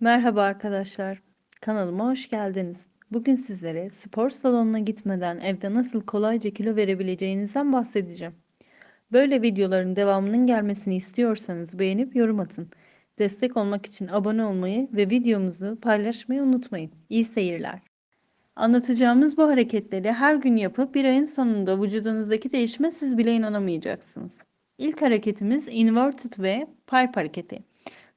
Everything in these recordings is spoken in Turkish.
Merhaba arkadaşlar. Kanalıma hoş geldiniz. Bugün sizlere spor salonuna gitmeden evde nasıl kolayca kilo verebileceğinizden bahsedeceğim. Böyle videoların devamının gelmesini istiyorsanız beğenip yorum atın. Destek olmak için abone olmayı ve videomuzu paylaşmayı unutmayın. İyi seyirler. Anlatacağımız bu hareketleri her gün yapıp bir ayın sonunda vücudunuzdaki değişime siz bile inanamayacaksınız. İlk hareketimiz inverted ve pipe hareketi.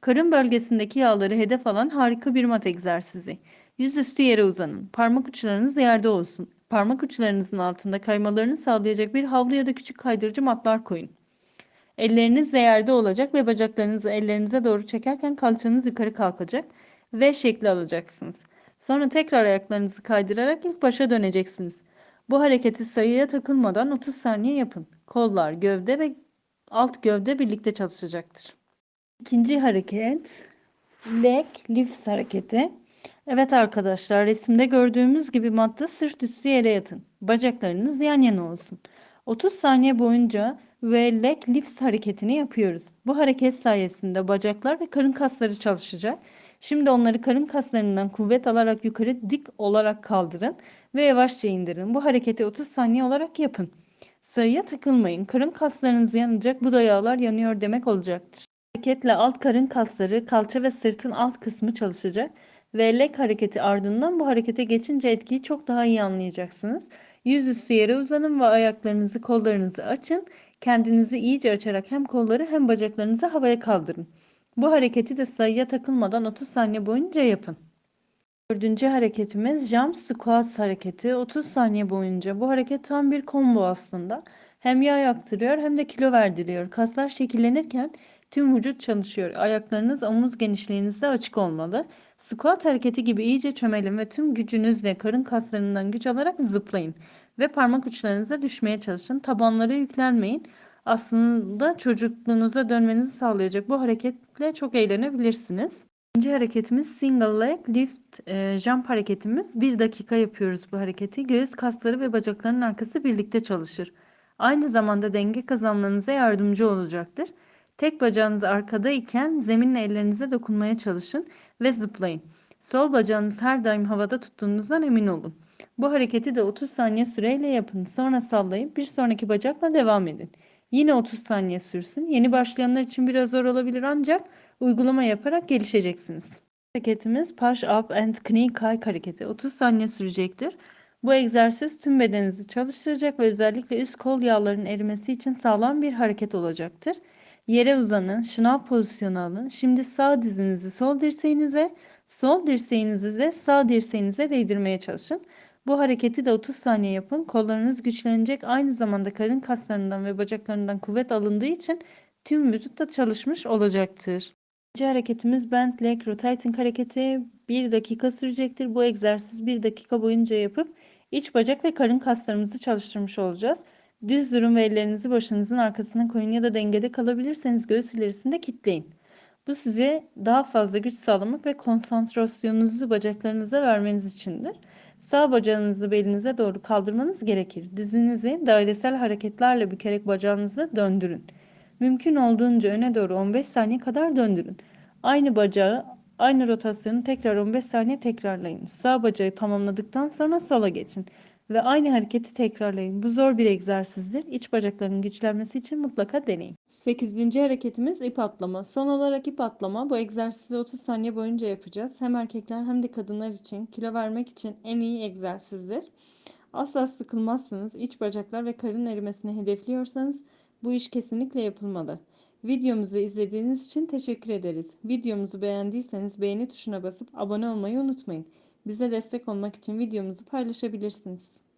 Karın bölgesindeki yağları hedef alan harika bir mat egzersizi. Yüzüstü yere uzanın. Parmak uçlarınız yerde olsun. Parmak uçlarınızın altında kaymalarını sağlayacak bir havlu ya da küçük kaydırıcı matlar koyun. Elleriniz de yerde olacak ve bacaklarınızı ellerinize doğru çekerken kalçanız yukarı kalkacak ve şekli alacaksınız. Sonra tekrar ayaklarınızı kaydırarak ilk başa döneceksiniz. Bu hareketi sayıya takılmadan 30 saniye yapın. Kollar, gövde ve alt gövde birlikte çalışacaktır. İkinci hareket leg lifts hareketi. Evet arkadaşlar resimde gördüğümüz gibi matta sırt üstü yere yatın. Bacaklarınız yan yana olsun. 30 saniye boyunca ve leg lifts hareketini yapıyoruz. Bu hareket sayesinde bacaklar ve karın kasları çalışacak. Şimdi onları karın kaslarından kuvvet alarak yukarı dik olarak kaldırın ve yavaşça indirin. Bu hareketi 30 saniye olarak yapın. Sayıya takılmayın. Karın kaslarınız yanacak. Bu da yağlar yanıyor demek olacaktır hareketle alt karın kasları, kalça ve sırtın alt kısmı çalışacak ve leg hareketi ardından bu harekete geçince etkiyi çok daha iyi anlayacaksınız. Yüzüstü yere uzanın ve ayaklarınızı, kollarınızı açın. Kendinizi iyice açarak hem kolları hem bacaklarınızı havaya kaldırın. Bu hareketi de sayıya takılmadan 30 saniye boyunca yapın. Dördüncü hareketimiz jump squats hareketi. 30 saniye boyunca bu hareket tam bir combo aslında. Hem yağ yaktırıyor hem de kilo verdiriyor. Kaslar şekillenirken Tüm vücut çalışıyor. Ayaklarınız omuz genişliğinizde açık olmalı. Squat hareketi gibi iyice çömelin ve tüm gücünüzle karın kaslarından güç alarak zıplayın. Ve parmak uçlarınıza düşmeye çalışın. Tabanlara yüklenmeyin. Aslında çocukluğunuza dönmenizi sağlayacak bu hareketle çok eğlenebilirsiniz. İkinci hareketimiz single leg lift e, jump hareketimiz. Bir dakika yapıyoruz bu hareketi. Göğüs kasları ve bacakların arkası birlikte çalışır. Aynı zamanda denge kazanmanıza yardımcı olacaktır. Tek bacağınız arkada iken zeminle ellerinize dokunmaya çalışın ve zıplayın. Sol bacağınız her daim havada tuttuğunuzdan emin olun. Bu hareketi de 30 saniye süreyle yapın. Sonra sallayıp bir sonraki bacakla devam edin. Yine 30 saniye sürsün. Yeni başlayanlar için biraz zor olabilir ancak uygulama yaparak gelişeceksiniz. Hareketimiz push up and knee kayk hareketi. 30 saniye sürecektir. Bu egzersiz tüm bedeninizi çalıştıracak ve özellikle üst kol yağlarının erimesi için sağlam bir hareket olacaktır. Yere uzanın, şınav pozisyonu alın. Şimdi sağ dizinizi sol dirseğinize, sol dirseğinizi de sağ dirseğinize değdirmeye çalışın. Bu hareketi de 30 saniye yapın. Kollarınız güçlenecek. Aynı zamanda karın kaslarından ve bacaklarından kuvvet alındığı için tüm vücutta çalışmış olacaktır. İkinci hareketimiz bent leg rotating hareketi 1 dakika sürecektir. Bu egzersiz 1 dakika boyunca yapıp iç bacak ve karın kaslarımızı çalıştırmış olacağız. Düz durun ve ellerinizi başınızın arkasına koyun ya da dengede kalabilirseniz göğüs ilerisinde kitleyin. Bu size daha fazla güç sağlamak ve konsantrasyonunuzu bacaklarınıza vermeniz içindir. Sağ bacağınızı belinize doğru kaldırmanız gerekir. Dizinizi dairesel hareketlerle bükerek bacağınızı döndürün. Mümkün olduğunca öne doğru 15 saniye kadar döndürün. Aynı bacağı, aynı rotasyonu tekrar 15 saniye tekrarlayın. Sağ bacağı tamamladıktan sonra sola geçin ve aynı hareketi tekrarlayın. Bu zor bir egzersizdir. İç bacakların güçlenmesi için mutlaka deneyin. 8. hareketimiz ip atlama. Son olarak ip atlama. Bu egzersizi 30 saniye boyunca yapacağız. Hem erkekler hem de kadınlar için kilo vermek için en iyi egzersizdir. Asla sıkılmazsınız. İç bacaklar ve karın erimesini hedefliyorsanız bu iş kesinlikle yapılmalı. Videomuzu izlediğiniz için teşekkür ederiz. Videomuzu beğendiyseniz beğeni tuşuna basıp abone olmayı unutmayın. Bize destek olmak için videomuzu paylaşabilirsiniz.